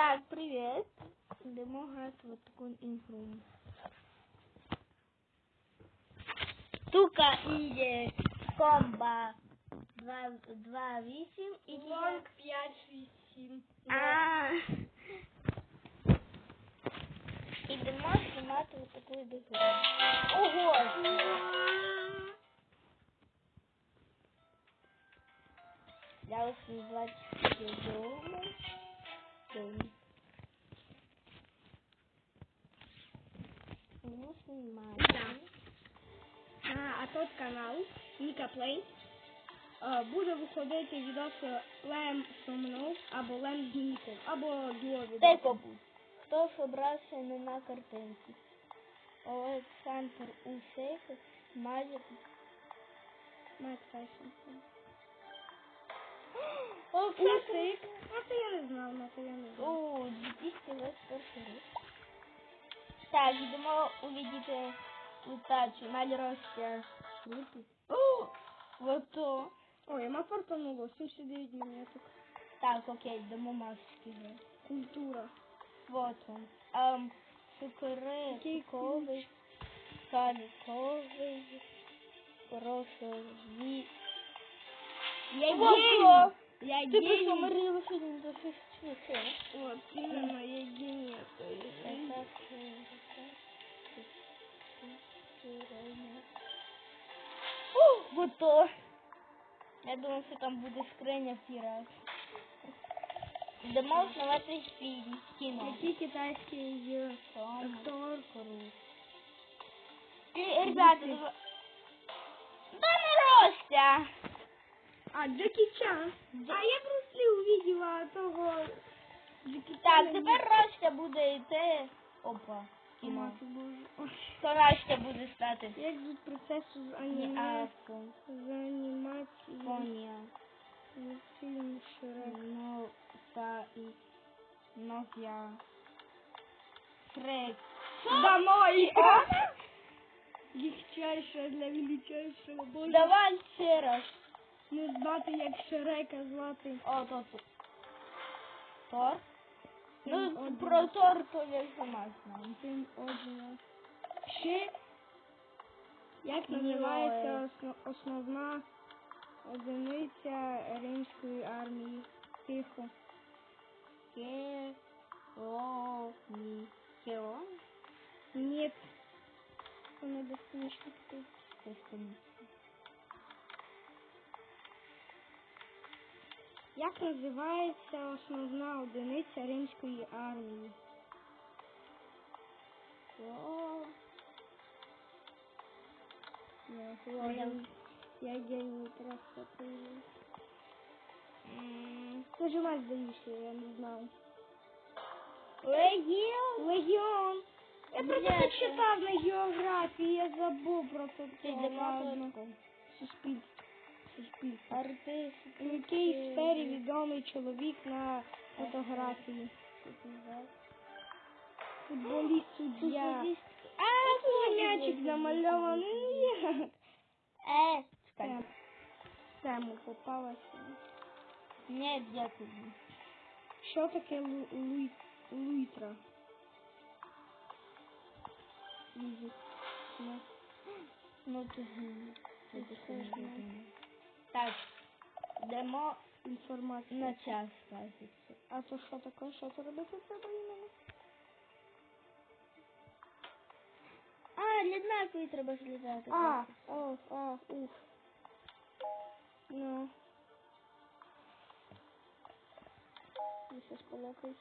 Так, привіт. Йдемо грати в таку ігру. Штука і комба 2-8 і Лонг 5, 6, 7. А. Ідемо знімати ось таку ігру. Ого! Я ось не 22 Плей е, буде виходити відоси Лем Сомнов або Лем Дніков, або дуо відео. Хто зобрався не на картинці? Олександр Усейко, Мазик. Майк Тайсон. Усик. А це я не знав, на це я не знав. О, 2021 рік. Так, йдемо увидіти удачу на росте. О, вот то. Ой, ма фартануло, 79 монеток. Так, окей, йдемо масочки. вже. Культура. Вот он. Ем, цукри, Який ковий, каліковий, росові. Я то. Я Ти просто морила сьогодні до 6 часов. Вот, именно, я гений. то есть. Ух, вот то. Я думав, що там буде скриня пірат. Основати фільм, кіно. Який китайський е, актор? Ребята, Да не Ростя! А, Джекі Чан. А я просто увидела того Так, тепер Ростя буде йти. Опа, кіно. Мати Боже. Буде стати? Як звуть процесу з Афон. з анімації, Фонія. фільм Шрек. Ну, та і Nokia. Шрек. Домой! Легчайше для величайшого бога. Давай ще раз. Не знати, як Шрека звати. О, то тут. Тор? Ну, Фільм один. про Тор то я сама знаю. Фільм Оджина. Ще як називається осно- основна одиниця римської армії? Тихо. Кероні. Керон? Ні. Це не Як називається основна одиниця римської армії? О, Я, Понял. геній. я геній просто. ти. м, Нажимай здається, я не знаю. Легіон? Легіон. Я просто читав на географії, я забув про це. Суспільство. Суспільство. Артист. У якій сфері відомий чоловік на фотографії? Футболіст суддя. А, тут м'ячик намальований. Ну, як? Е, чекай. Тем. Тему попалася. Ні, дякую. Що таке лу- луй- луйтра? Ізі. Ну, Ну, Так, йдемо інформація. на час, кажеться. А то що таке? Що це робити треба іменно? А, ліднакові треба злітати. А, о, а, уф. Ну. Я щас полокаюсь.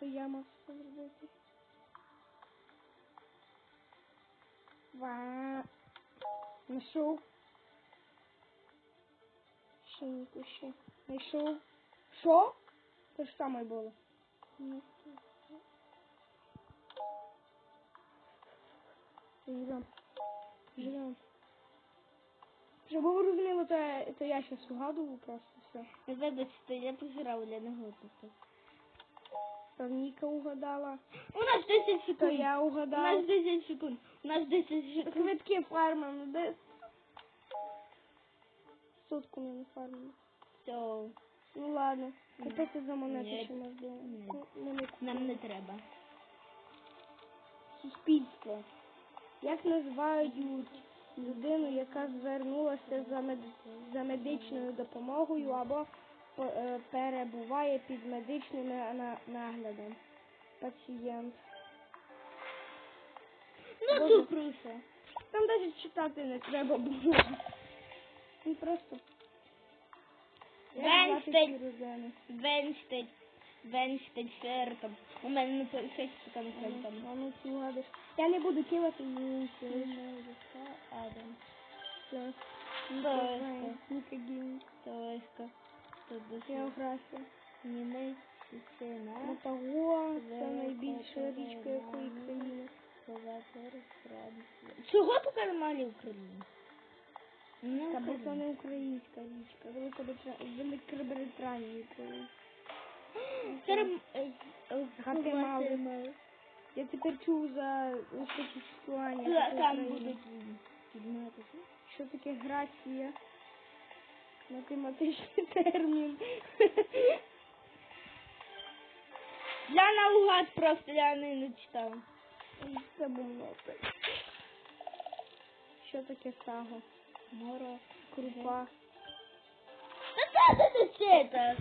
Це я мав це зробити. Ва. Знайшов. Ще ще. Знайшов. Що? Те ж саме було. Живем. Живем. Щоб ви розуміли, то, то я щас угадував просто все. Вибачте, я позирав для тут. То Ніка угадала, У нас 10 то секунд. я У нас 10 секунд. У нас 10 секунд. Квитки фармимо, де? Сутку ми не. Все. Ну ладно, купити за ще можливо. Ні. Ну, ну, не треба. Суспільство. Як називають людину, яка звернулася за, мед... за медичною допомогою або е, перебуває під медичним на- наглядом? Пацієнт. Ну, Боже. Там навіть читати не треба було. Він просто. Венстель. Венстель. Венстель фертом. У мене на фейсбуку там фертом. А ну ти гадиш. Я не буду кивати ні. Адам. Все. Никогим. Тут дуже Географія. німецький сцена. Мотогуа це найбільша річка якої країни. Чого тепер малі Україні? Ну, Та це не українська річка. Великобританія. Е. Гватемала. Я тепер чув за существування. Та- Там будуть підмати. Що таке грація? Математичний термін. Я наугад просто я не, не читала. Це був. Що таке саго? Моро. Крупа. Та це не це так.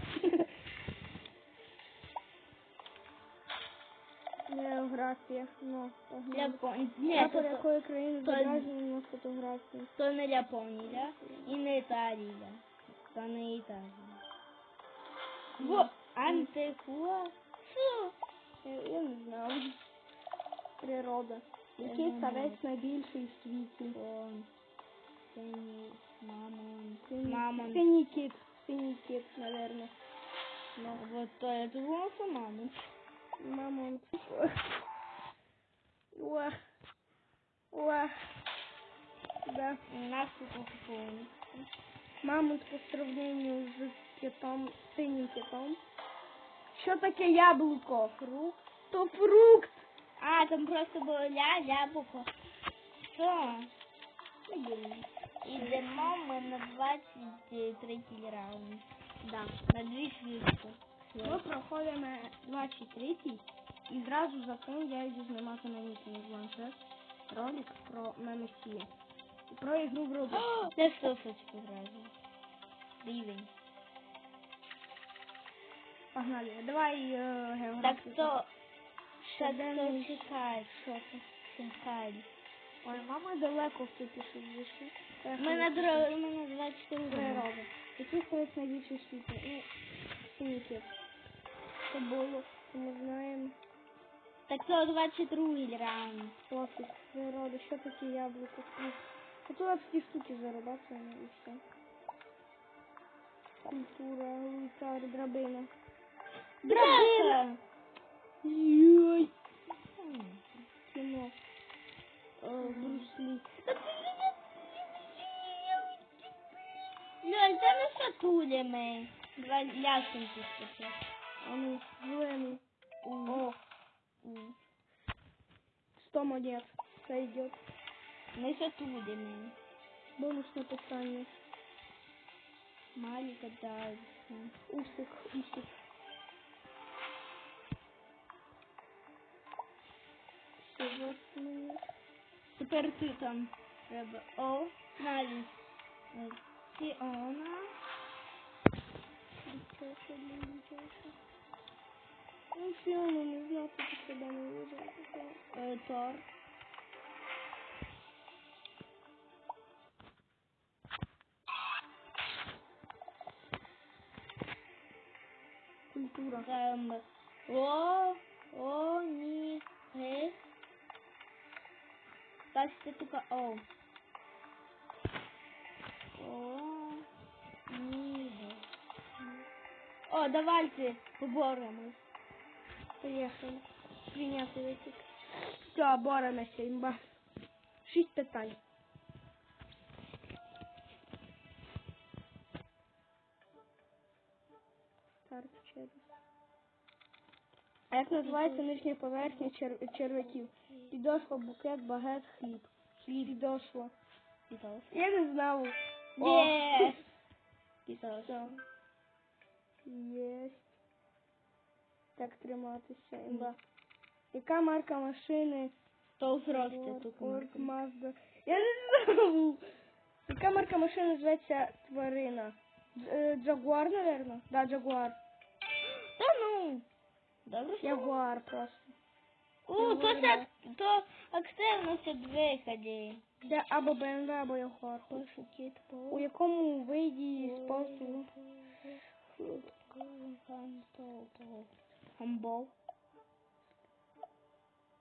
Географія. Ну. Японія. Ні, то, якої країни то- на фотографії? то не Японія і не Італія. То не Італія. Во, антикуа. Я, не знаю. Природа. Який не ставець найбільший в світі? Он. Синій. Мамон. Синій- Мамон. Синій кіт. Синій кіт, наверное. Ну, вот то я думала, що мамон. Мамонт. Уах. Уах. Да. У нас тут окуповано. Мамонт по сравненню з китом, синім китом. Що таке яблуко? Фрукт? То фрукт. А, там просто було ля, яблуко. Що? Ідемо ми на 23 раунд. Да. На дві хвилини. Ми проходимо 23 і зразу за цим я йду знімати на мій планшет ролик про Мемесія. І про ігру в Roblox. Де сосочку зразу? Рівень. Погнали. Давай Так географію. то, що Щоденний. чекає, що то чекає. Ой, мама далеко все пише вийшли. Ми на дро... ми на 24 Природа. раунд. Який ставець найбільший в світі? Ну, синій кіт. Це було, ми знаємо. Так то 22 раунд. Класик, природа, що таке яблуко? Ну, а тут такі штуки зарабатываем і все. Культура, лицар, драбина. Драбина! Йой. Кіно. Е, Брюс Лі. Лёль, та ми шатулями. Два ляшеньки таке. А ну, зелений. О. 100 монет. Це йде. Ми шатулями. Бонусне питання. Малика дальше. Усик, усик. Все, восьмий. Тепер ти там треба. О, навіть. Сіона. Дівчата, дівчата. Ну, все, ну, не знаю, ти себе не вижу. Е, Тор. Культура. Там. О, о, ні, ге. Бачите, тільки О. О, ні, ге. О, давайте поборемось. Поїхали. Прийняти витік. Все, боремося, імба. Шість питань. Старт через. А як називається нижня поверхня чер- червяків? Підошва, букет, багет, хліб. Хліб, підошва. Я не знав. Є. Підос. Все. Єсть. Так триматися, імба. Яка марка машини? То тут. Форд, Мазда. Я не знаю. Яка марка машини зветься тварина? Е, Джагуар, напевно? Да, Джагуар. Та ну. Добре? Ягуар просто. О, то це, то активно це двигає. Це або BMW, або Ягуар. У якому виді способу? Гамбол.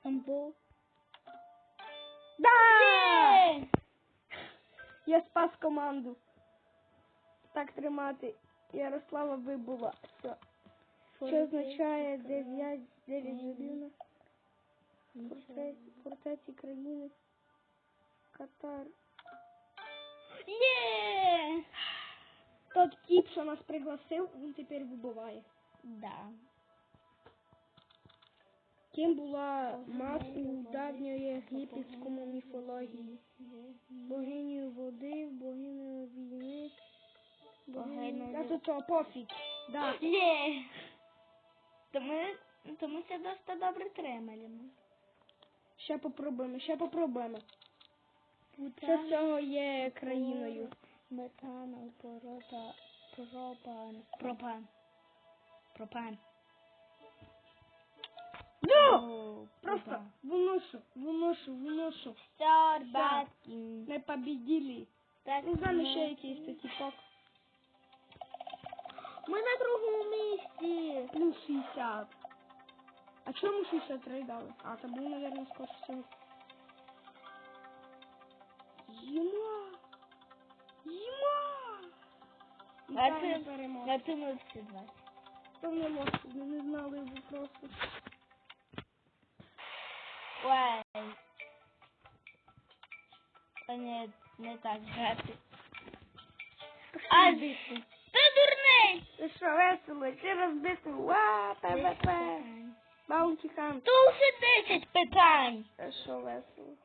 Гамбол. Да! Я спас команду. Так тримати. Ярослава вибула. Все. Що означає 9, 9 годин? Фортеці країни. Катар. Є! Тот тип, що нас пригласив, він тепер вибуває. Да. Ким була мав у давньоєгипетському міфології? Богинею води, богинею війни. Богинею-. А тут що, пофіг. Да. Є! То ми, то ми це досить добре тримали. Ще попробуємо, ще попробуємо. Що з цього є країною? Метанол, порота, пропан. Пропан. Пропан. Ну! Просто пропан. виношу, виношу, виношу. Сорбаткін. Ми победили. Так, Не знаю, ми- ще якийсь такий пак. Ми на другому місці. Ну, 60. А чому 63 дали? А, це був, мабуть, скорше всього. Зима! Зима! А Вітаю ти, перемогу. а ти ми всі 20. Там не можу, ми не знали його просто. Ой. А ні, не так грати. А, ти дурний! Це що, весело, чи розбити? Ва, ПВП. Баунті хант. То вже 10 питань. Це що, весело.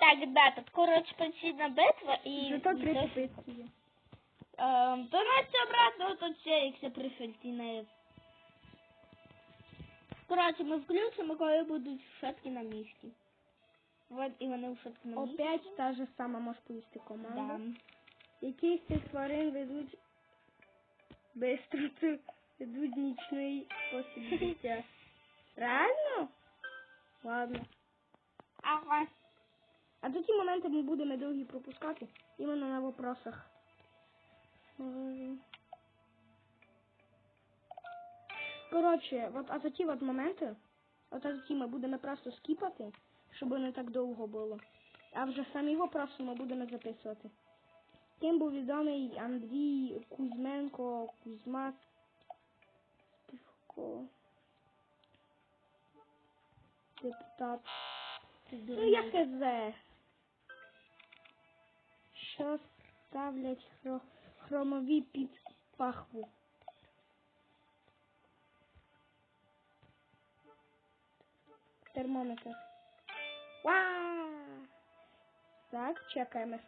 Так, да, тут, коротше, постійна битва і... Зато три то- попитки є. Ем, То Настя обратно тут все, якщо пришельці не... Коротше, ми включимо, коли будуть шатки на місці. От і вони в шатки на місці. Опять та же сама може повісти команда. Да. Які з цих тварин ведуть бистроту, ведуть нічний спосіб життя? Реально? Ладно. Ага. А до ті моменти ми будемо довгі пропускати іменно на вопросах. Коротше, от а такі от моменти, от а такі ми будемо просто скіпати, щоб не так довго було. А вже самі вопроси ми будемо записувати. Ким був відомий Андрій Кузьменко, Кузьма Співко. Депутат. Ну, я хз. Що ставлять хро- хромові під пахву? Термометр. Ва! Так, чекаємо.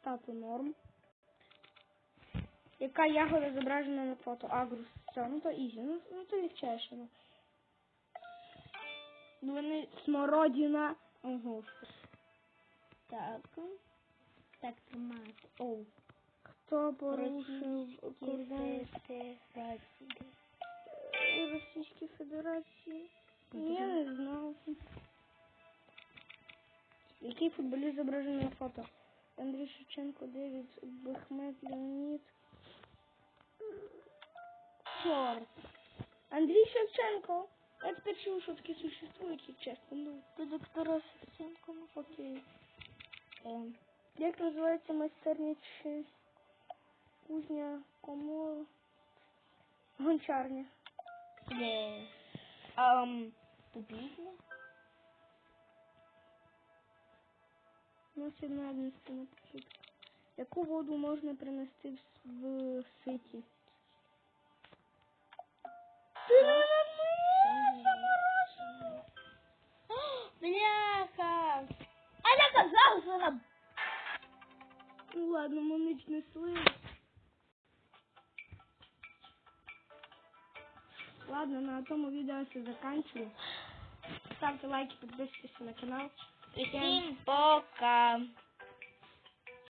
Стату норм. Яка ягода зображена на фото? Агрус. Все, ну то ізі. Ну, ну то легчайше. Ну. Вони... Смородина. Ого. Так. Так, тримати. Оу. Хто порушив Федерації. Російської Федерації? Я не знаю. Який футболіст зображений на фото? Андрій Шевченко, Девід Бехмет, Леонід. Чорт. Андрій Шевченко. Я тепер чув, що таке существує, як чесно. Ну, Ти доктора Шевченко? окей. Ем, Як називається майстерня чи кузня, кому? Гончарня. Є. Ем, тупізня? Носить надність на похід. Яку воду можна принести в, в ситі? Бляха! А я казав, що вона... Ну ладно, ми не несли. Ладно, на тому відео все заканчиваю. Ставте лайки, подписывайтесь на канал. Всем пока.